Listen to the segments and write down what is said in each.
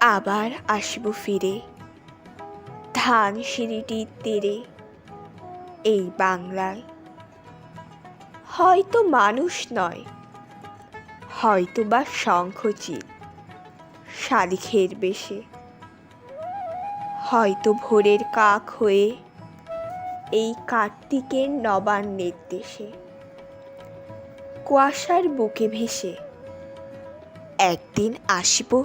আবার আসব ফিরে। ধান সিঁড়িটির তীরে এই বাংলায়। হয়তো মানুষ নয় হয়তো বা শঙ্খচিল, শালিখের বেশে। হয়তো ভোরের কাক হয়ে এই কার্তিকের নবান্নের দেশে কুয়াশার বুকে ভেসে একদিন আসব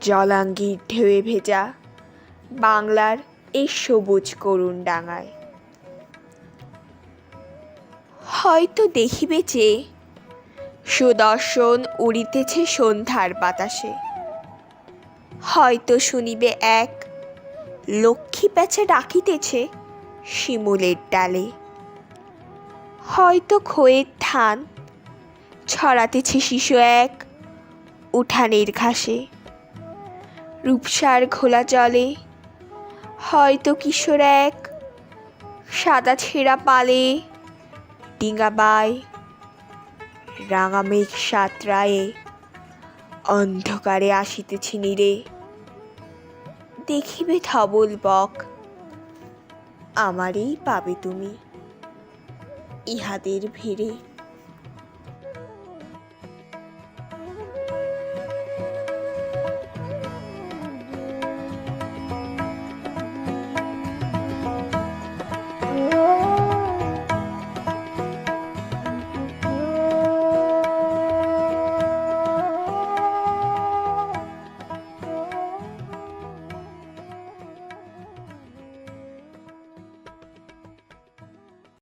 জলাঙ্গির ঢেউয়ে ভেজা বাংলার এই সবুজ করুণ ডাঙায়। হয়তো দেখিবে যে সুদর্শন উড়িতেছে সন্ধ্যার বাতাসে। হয়তো শুনিবে এক লক্ষ্মী প্যাঁচা ডাকিতেছে শিমুলের ডালে। হয়তো খোয়ের ধান ছড়াতেছে শিশু এক উঠানের ঘাসে। রূপসার ঘোলা জলে। হয়তো কিশোর এক সাদা ছেঁড়া পালে ডিঙ্গাবাই রাঙা মেঘ সাতরায়ে অন্ধকারে আসিতেছি নীরে। দেখিবে ধবল বক, আমারই পাবে তুমি ইহাদের ভিড়ে।